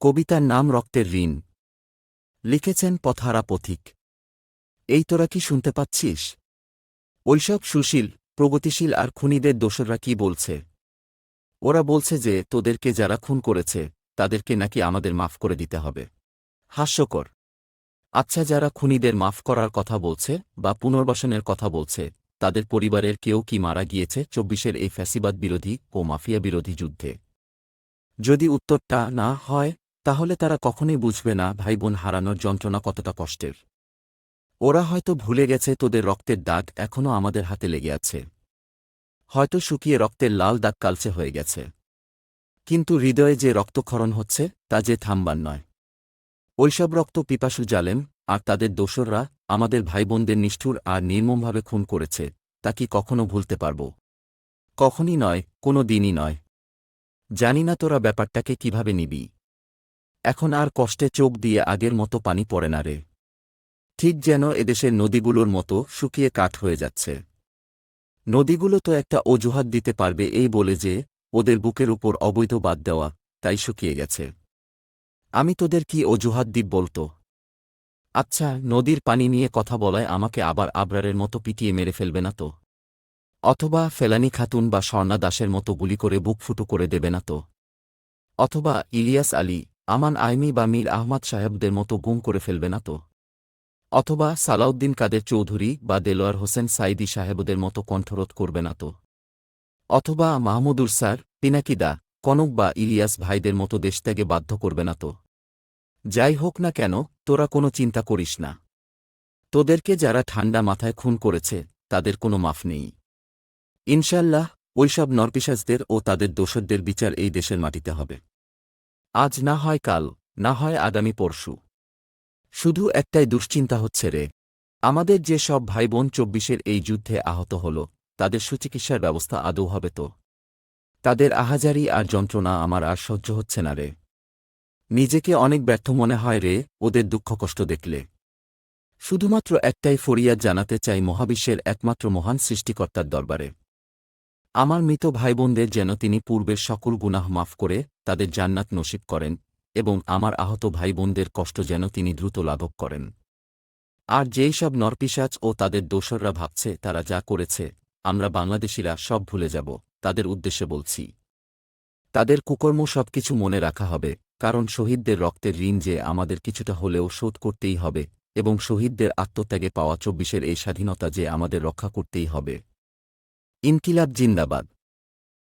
কবিতার নাম রক্তের ঋণ। লিখেছেন পথারা পথিক। এই তোরা কি শুনতে পাচ্ছিস? ওইসব সুশীল, প্রগতিশীল আর খুনিদের দোসররা কি বলছে? ওরা বলছে যে, তোদেরকে যারা খুন করেছে, তাদেরকে নাকি আমাদের মাফ করে দিতে হবে। হাস্যকর। আচ্ছা যারা খুনিদের মাফ করার কথা বলছে বা পুনর্বাসনের কথা বলছে, তাদের পরিবারের কেউ কি মারা গিয়েছে চব্বিশের এই ফ্যাসিবাদ বিরোধী ও মাফিয়া বিরোধী যুদ্ধে? যদি উত্তরটা না হয় তাহলে তারা কখনোই বুঝবে না ভাই বোন হারানোর যন্ত্রণা কতটা কষ্টের। ওরা হয়তো ভুলে গেছে তোদের রক্তের দাগ এখনও আমাদের হাতে লেগে আছে। হয়তো শুকিয়ে রক্তের লাল দাগ কালচে হয়ে গেছে। কিন্তু হৃদয়ে যে রক্তক্ষরণ হচ্ছে, তা যে থামবার নয়। ওইসব রক্ত পিপাসু জালেম আর তাদের দোসররা আমাদের ভাইবোনদের নিষ্ঠুর আর নির্মমভাবে খুন করেছে, তা কি কখনো ভুলতে পারব? কখনই নয়, কোনো দিনই নয়। জানি না তোরা ব্যাপারটাকে কীভাবে নিবি। এখন আর কষ্টে চোখ দিয়ে আগের মতো পানি পড়ে না রে। ঠিক যেন এদেশের নদীগুলোর মতো শুকিয়ে কাঠ হয়ে যাচ্ছে। নদীগুলো তো একটা অজুহাত দিতে পারবে এই বলে যে, ওদের বুকের উপর অবৈধ বাদ দেওয়া, তাই শুকিয়ে গেছে। আমি তোদের কি অজুহাত দিব বলতো? আচ্ছা নদীর পানি নিয়ে কথা বলায় আমাকে আবার আবরারের মতো পিটিয়ে মেরে ফেলবে না তো? অথবা ফেলানি খাতুন বা স্বর্ণা দাসের মতো গুলি করে বুক ফুটো করে দেবে না তো? অথবা ইলিয়াস আলী আমান আইমি বা মীর আহমদ সাহেবদের মতো গুম করে ফেলবে না তো? অথবা সালাউদ্দিন কাদের চৌধুরী বা দেলোয়ার হোসেন সাইদি সাহেবদের মতো কণ্ঠরোধ করবে না তো? অথবা মাহমুদুর স্যার, পিনাকিদা, কনক বা ইলিয়াস ভাইদের মতো দেশত্যাগে বাধ্য করবে না তো? যাই হোক না কেন, তোরা কোনো চিন্তা করিস না। তোদেরকে যারা ঠান্ডা মাথায় খুন করেছে, তাদের কোনো মাফ নেই। ইনশাল্লাহ ওইসব নরপিসাজদের ও তাদের দোষরদের বিচার এই দেশের মাটিতে হবে। আজ না হয় কাল, না হয় আগামী পরশু। শুধু একটাই দুশ্চিন্তা হচ্ছে রে। আমাদের যে সব ভাইবোন চব্বিশের এই যুদ্ধে আহত হল, তাদের সুচিকিৎসার ব্যবস্থা আদৌ হবে তো? তাদের আহাজারি আর যন্ত্রণা আমার আর সহ্য হচ্ছে না রে। নিজেকে অনেক ব্যর্থ মনে হয় রে, ওদের দুঃখ কষ্ট দেখলে। শুধুমাত্র একটাই ফরিয়াদ জানাতে চাই মহাবিশ্বের একমাত্র মহান সৃষ্টিকর্তার দরবারে। আমার মৃত ভাইবোনদের যেন তিনি পূর্বের সকল গুনাহ মাফ করে তাদের জান্নাত নসিব করেন এবং আমার আহত ভাইবোনদের কষ্ট যেন তিনি দ্রুত লাঘব করেন। আর যেই সব নরপিসাচ ও তাদের দোসররা ভাবছে, তারা যা করেছে, আমরা বাংলাদেশিরা সব ভুলে যাব, তাদের উদ্দেশ্যে বলছি। তাদের কুকর্ম সবকিছু মনে রাখা হবে, কারণ শহীদদের রক্তের ঋণ যে আমাদের কিছুটা হলেও শোধ করতেই হবে এবং শহীদদের আত্মত্যাগে পাওয়া চব্বিশের এই স্বাধীনতা যে আমাদের রক্ষা করতেই হবে। ইনকিলাব জিন্দাবাদ।